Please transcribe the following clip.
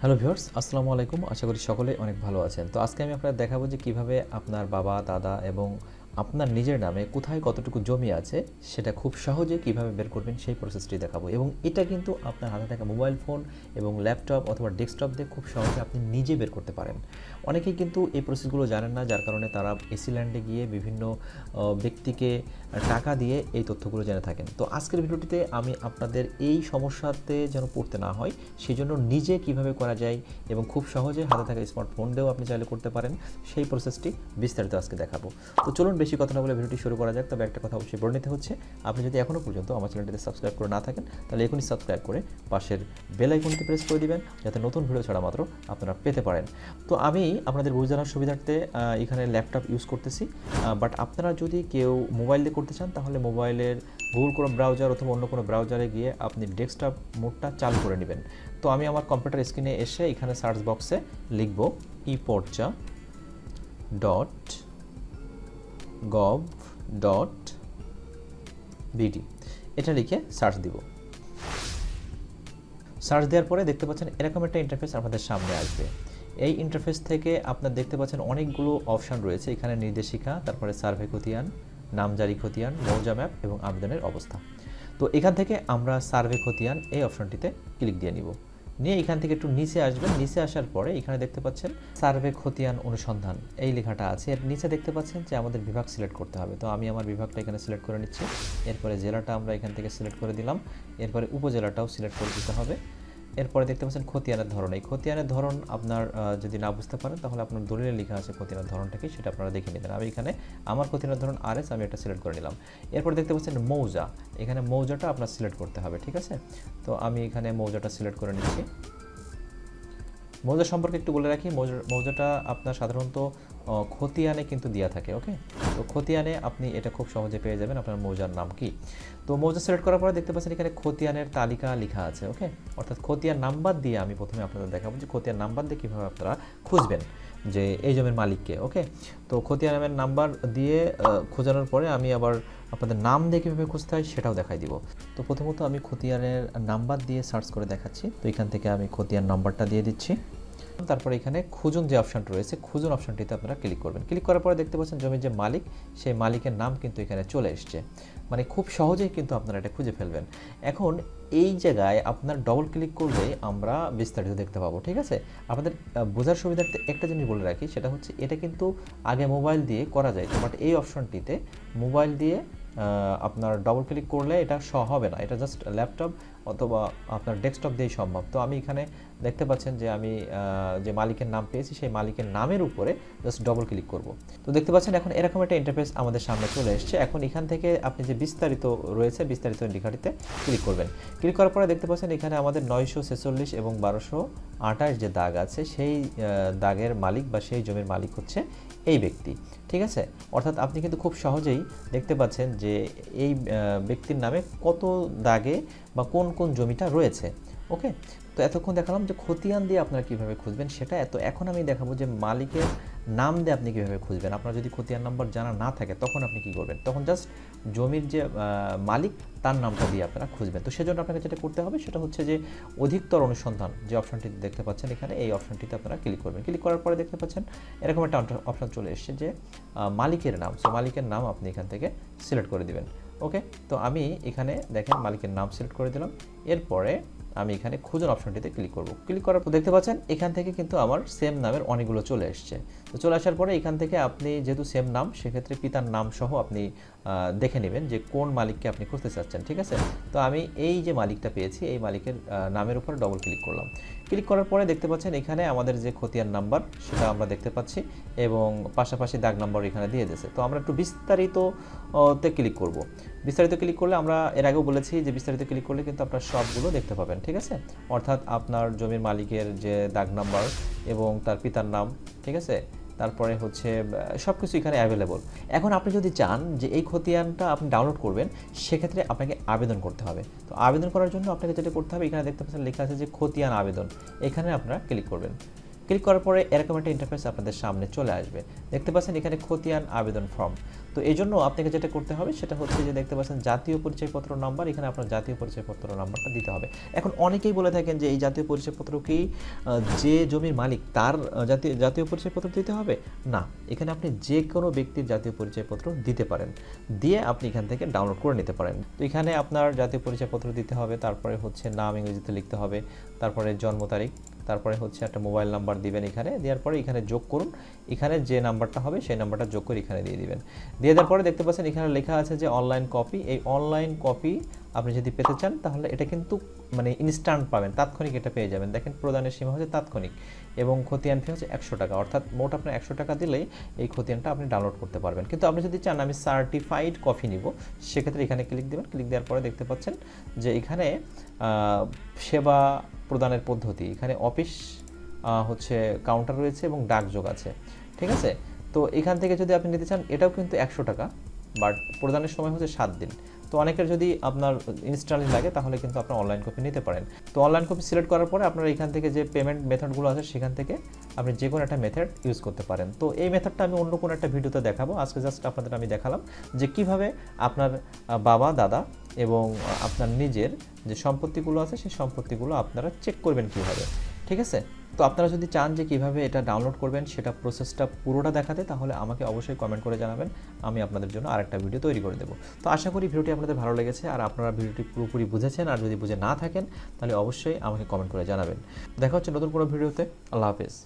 Hello viewers আসসালামু আলাইকুম আশা করি সকলে অনেক ভালো আছেন। তো আজকে আমি আপনাদের দেখাবো যে কীভাবে আপনার বাবা, দাদা এবং আপনার নিজের নামে কোথায় কতটুকু জমি আছে, সেটা খুব সহজে কীভাবে বের করবেন সেই প্রসেসটি দেখাবো। এবং এটা কিন্তু আপনার হাতে থাকা মোবাইল ফোন এবং ল্যাপটপ অথবা ডেস্কটপ দিয়ে খুব সহজে আপনি নিজে বের করতে পারেন। অনেকেই কিন্তু এই প্রসেসগুলো জানেন না, যার কারণে তারা এসি ল্যান্ডে গিয়ে বিভিন্ন ব্যক্তিকে টাকা দিয়ে এই তথ্যগুলো জেনে থাকেন। তো আজকের ভিডিওটিতে আমি আপনাদের এই সমস্যাতে যেন পড়তে না হয় সেই জন্য নিজে কীভাবে করা যায় এবং খুব সহজে হাতে থাকা স্মার্টফোন দিয়েও আপনি চাইলে করতে পারেন, সেই প্রসেসটি বিস্তারিত আজকে দেখাবো। তো চলুন বেশি কথা না বলে ভিডিওটি শুরু করা যাক, তবে একটা কথা অবশ্যই বলে নিতে হচ্ছে, আপনি যদি এখনও পর্যন্ত আমার চ্যানেলটিতে সাবস্ক্রাইব করে না থাকেন, তাহলে এখনই সাবস্ক্রাইব করে পাশের বেল আইকনটি প্রেস করে দিবেন, যাতে নতুন ভিডিও ছাড়া মাত্র আপনারা পেতে পারেন। তো আমি আপনাদের বোঝানোর সুবিধার্থে এখানে ল্যাপটপ ইউজ করতেছি বাট আপনারা যদি কেউ মোবাইল দিয়ে করতে চান, তাহলে মোবাইলের গুগল কোনো ব্রাউজার অথবা অন্য কোনো ব্রাউজারে গিয়ে আপনি ডেস্কটপ মোডটা চালু করে নেবেন। তো আমি আমার কম্পিউটার স্ক্রিনে এসে এখানে সার্চ বক্সে লিখব e porcha dot gov dot BD এটা লিখে সার্চ দিব। সার্চ দেওয়ার পরে দেখতে পাচ্ছেন এরকম একটা ইন্টারফেস আপনাদের সামনে আসবে। এই ইন্টারফেস থেকে আপনার দেখতে পাচ্ছেন অনেকগুলো অপশন রয়েছে। এখানে নির্দেশিকা, তারপরে সার্ভে খতিয়ান, নামজারি খতিয়ান, মৌজা ম্যাপ এবং আবেদনের অবস্থা। তো এখান থেকে আমরা সার্ভে খতিয়ান এই অপশনটিতে ক্লিক দিয়ে নিব। নিয়ে এখান থেকে একটু নিচে আসবেন। নিচে আসার পরে এখানে দেখতে পাচ্ছেন সার্ভে খতিয়ান অনুসন্ধান। এই লেখাটা আছে। এর নিচে দেখতে পাচ্ছেন যে আমাদের বিভাগ সিলেক্ট করতে হবে। তো আমি আমার বিভাগটা এখানে সিলেক্ট করে নিচ্ছি। এরপরে জেলাটা আমরা এখান থেকে সিলেক্ট করে দিলাম। এরপরে উপজেলাটাও সিলেক্ট করে দিতে হবে। এরপরে দেখতে পাচ্ছেন খতিয়ানের ধরন। এই খতিয়ানের ধরন আপনার যদি না বুঝতে পারেন, তাহলে আপনার দলিলে লেখা আছে খতিয়ানের ধরনটা কি সেটা আপনারা দেখে নেবেন আমি এখানে আমার খতিয়ানের ধরন আর আমি এটা সিলেক্ট করে নিলাম। এরপর দেখতে পাচ্ছেন মৌজা। এখানে মৌজাটা আপনার সিলেক্ট করতে হবে, ঠিক আছে? তো আমি এখানে মৌজাটা সিলেক্ট করে নিচ্ছি। মৌজা সম্পর্কে একটু বলে রাখি, মৌজা- মৌজাটা আপনার সাধারণত খতিয়ানে কিন্তু দেওয়া থাকে ওকে তো খতিয়ানে আপনি এটা খুব সহজে পেয়ে যাবেন। আপনার মৌজার নাম কি? তো মৌজা সিলেক্ট করার পরে দেখতে পাচ্ছেন এখানে খতিয়ানের তালিকা লেখা আছে ওকে অর্থাৎ খতিয়ান নাম্বার দিয়ে আমি প্রথমে আপনাদের দেখাবো যে খতিয়ান নাম্বার দিয়ে কীভাবে আপনারা খুঁজবেন যে এই জমির মালিককে ওকে তো খতিয়ান নামের নাম্বার দিয়ে খোঁজানোর পরে আমি আবার আপনাদের নাম দিয়ে কীভাবে খুঁজতে হয় সেটাও দেখাই দিব। তো প্রথমত আমি খতিয়ানের নাম্বার দিয়ে সার্চ করে দেখাচ্ছি। তো এখান থেকে আমি খতিয়ান নাম্বারটা দিয়ে দিচ্ছি। তারপরে এখানে খুঁজুন যে অপশনটা রয়েছে, খুঁজুন অপশনটিতে আপনারা ক্লিক করবেন। ক্লিক করার পরে দেখতে পাচ্ছেন জমির যে মালিক, সেই মালিকের নাম কিন্তু এখানে চলে এসছে। মানে খুব সহজেই কিন্তু আপনারা এটা খুঁজে ফেলবেন। এখন এই জায়গায় আপনার ডবল ক্লিক করলে আমরা বিস্তারিত দেখতে পাবো, ঠিক আছে? আপনাদের বোঝার সুবিধার্থে একটা জিনিস বলে রাখি, সেটা হচ্ছে এটা কিন্তু আগে মোবাইল দিয়ে করা যায়। বাট এই অপশনটিতে মোবাইল দিয়ে আপনার ডবল ক্লিক করলে এটা স হবে না। এটা জাস্ট ল্যাপটপ অথবা আপনার ডেস্কটপ দিয়েই সম্ভব। তো আমি এখানে দেখতে পাচ্ছেন যে আমি যে মালিকের নাম পেয়েছি, সেই মালিকের নামের উপরে জাস্ট ডবল ক্লিক করব। তো দেখতে পাচ্ছেন এখন এরকম একটা ইন্টারফেস আমাদের সামনে চলে এসেছে। এখন এখান থেকে আপনি যে বিস্তারিত রয়েছে, বিস্তারিত লেখাটিতে ক্লিক করবেন। ক্লিক করার পরে দেখতে পাচ্ছেন এখানে আমাদের নয়শো ছেচল্লিশ এবং বারোশো আঠাশ যে দাগ আছে, সেই দাগের মালিক বা সেই জমির মালিক হচ্ছে এই ব্যক্তি। ঠিক আছে? অর্থাৎ আপনি কিন্তু খুব সহজেই দেখতে পাচ্ছেন যে এই ব্যক্তির নামে কত দাগে বা কোন কোন জমিটা রয়েছে। ওকে তো এতক্ষণ দেখালাম যে খতিয়ান দিয়ে আপনারা কীভাবে খুঁজবেন, সেটা এত এখন আমি দেখাবো যে মালিকের নাম দিয়ে আপনি কীভাবে খুঁজবেন। আপনার যদি খতিয়ান নাম্বার জানা না থাকে, তখন আপনি কী করবেন? তখন জাস্ট জমির যে মালিক, তার নামটা দিয়ে আপনারা খুঁজবেন। তো সেজন্য আপনাকে যেটা করতে হবে, সেটা হচ্ছে যে অধিকতর অনুসন্ধান, যে অপশনটি দেখতে পাচ্ছেন এখানে, এই অপশনটিতে আপনারা ক্লিক করবেন। ক্লিক করার পরে দেখতে পাচ্ছেন, এরকম একটা অপশন চলে এসেছে যে মালিকের নাম। সো মালিকের নাম আপনি এখান থেকে সিলেক্ট করে দিবেন। ওকে তো আমি এখানে দেখেন মালিকের নাম সিলেক্ট করে দিলাম। এরপরে আমি এখানে খুঁজুন অপশনটিতে ক্লিক করব। ক্লিক করার পর দেখতে পাচ্ছেন, এখান থেকে কিন্তু আমার সেম নামের অনেকগুলো চলে এসছে। তো চলে আসার পরে এখান থেকে আপনি যেহেতু সেম নাম, সেক্ষেত্রে পিতার নাম সহ আপনি দেখে নেবেন যে কোন মালিককে আপনি খুঁজতে চাচ্ছেন, ঠিক আছে? তো আমি এই যে মালিকটা পেয়েছি, এই মালিকের নামের উপর ডবল ক্লিক করলাম। ক্লিক করার পরে দেখতে পাচ্ছেন এখানে আমাদের যে খতিয়ান নাম্বার, সেটা আমরা দেখতে পাচ্ছি এবং পাশাপাশি দাগ নাম্বার এখানে দিয়ে দিয়েছে। তো আমরা একটু বিস্তারিত তে ক্লিক করব। বিস্তারিত ক্লিক করলে আমরা এর আগেও বলেছি যে বিস্তারিত ক্লিক করলে কিন্তু আপনার সবগুলো দেখতে পাবেন, ঠিক আছে? অর্থাৎ আপনার জমির মালিকের যে দাগ নাম্বার এবং তার পিতার নাম, ঠিক আছে? তারপরে হচ্ছে সব কিছু এখানে অ্যাভেলেবল এখন আপনি যদি চান যে এই খতিয়ানটা আপনি ডাউনলোড করবেন, সেক্ষেত্রে আপনাকে আবেদন করতে হবে। তো আবেদন করার জন্য আপনাকে যেটা করতে হবে, এখানে দেখতে পাচ্ছেন লেখা আছে যে খতিয়ান আবেদন। এখানে আপনারা ক্লিক করবেন। ক্লিক করার পরে এরকম একটা ইন্টারফেস আপনাদের সামনে চলে আসবে। দেখতে পাচ্ছেন এখানে খতিয়ান আবেদন ফর্ম তো এই জন্য আপনাকে যেটা করতে হবে, সেটা হচ্ছে যে দেখতে পাচ্ছেন জাতীয় পরিচয়পত্র নাম্বার এখানে আপনার জাতীয় পরিচয়পত্র নাম্বারটা দিতে হবে। এখন অনেকেই বলে থাকেন যে এই জাতীয় পরিচয়পত্র কি যে জমির মালিক, তার জাতীয় জাতীয় পরিচয়পত্র দিতে হবে? না, এখানে আপনি যে কোনো ব্যক্তির জাতীয় পরিচয়পত্র দিতে পারেন। দিয়ে আপনি এখান থেকে ডাউনলোড করে নিতে পারেন। তো এখানে আপনার জাতীয় পরিচয়পত্র দিতে হবে, তারপরে হচ্ছে নাম ইংরেজিতে লিখতে হবে, তারপরে জন্ম তারিখ তারপরে হচ্ছে একটা মোবাইল নাম্বার দিবেন এখানে, দেওয়ার পরে এখানে যোগ করুন। এখানে যে নাম্বারটা হবে, সেই নাম্বারটা যোগ করে এখানে দিয়ে দিবেন। দিয়ে দেওয়ার পরে দেখতে পাচ্ছেন এখানে লেখা আছে যে অনলাইন কপি এই অনলাইন কপি আপনি যদি পেতে চান, তাহলে এটা কিন্তু মানে ইনস্ট্যান্ট পাবেন, তাৎক্ষণিক এটা পেয়ে যাবেন। দেখেন প্রদানের সীমা হচ্ছে তাৎক্ষণিক এবং খতিয়ান ফি হচ্ছে একশো টাকা। অর্থাৎ মোট আপনার একশো টাকা দিলেই এই খতিয়ানটা আপনি ডাউনলোড করতে পারবেন। কিন্তু আপনি যদি চান আমি সার্টিফাইড কপি নিব, সেক্ষেত্রে এখানে ক্লিক দেবেন। ক্লিক দেওয়ার পরে দেখতে পাচ্ছেন যে এখানে সেবা প্রদানের পদ্ধতি। এখানে অফিস হচ্ছে কাউন্টার রয়েছে এবং ডাকযোগ আছে। ঠিক আছে? তো এখান থেকে যদি আপনি নিতে চান, এটাও কিন্তু একশো টাকা বাট প্রদানের সময় হচ্ছে সাত দিন। তো অনেকের যদি আপনার ইনস্ট্যান্টলি লাগে, তাহলে কিন্তু আপনার অনলাইন কপি নিতে পারেন। তো অনলাইন কপি সিলেক্ট করার পরে আপনার এখান থেকে যে পেমেন্ট মেথডগুলো আছে, সেখান থেকে আপনি যে কোনো একটা মেথড ইউজ করতে পারেন। তো এই মেথডটা আমি অন্য কোনো একটা ভিডিওতে দেখাবো। আজকে জাস্ট আপনাদের আমি দেখালাম যে কীভাবে আপনার বাবা, দাদা এবং আপনার নিজের যে সম্পত্তিগুলো আছে, সেই সম্পত্তিগুলো আপনারা চেক করবেন কীভাবে। ঠিক আছে? তো আপনারা যদি চান যে কীভাবে এটা ডাউনলোড করবেন, সেটা প্রসেসটা পুরোটা দেখাতে, তাহলে আমাকে অবশ্যই কমেন্ট করে জানাবেন। আমি আপনাদের জন্য আরেকটা ভিডিও তৈরি করে দেবো। তো আশা করি ভিডিওটি আপনাদের ভালো লেগেছে। আর আপনারা ভিডিওটি পুরোপুরি বুঝেছেন, আর যদি বুঝে না থাকেন, তাহলে অবশ্যই আমাকে কমেন্ট করে জানাবেন। দেখা হচ্ছে নতুন কোনো ভিডিওতে আল্লাহ হাফেজ।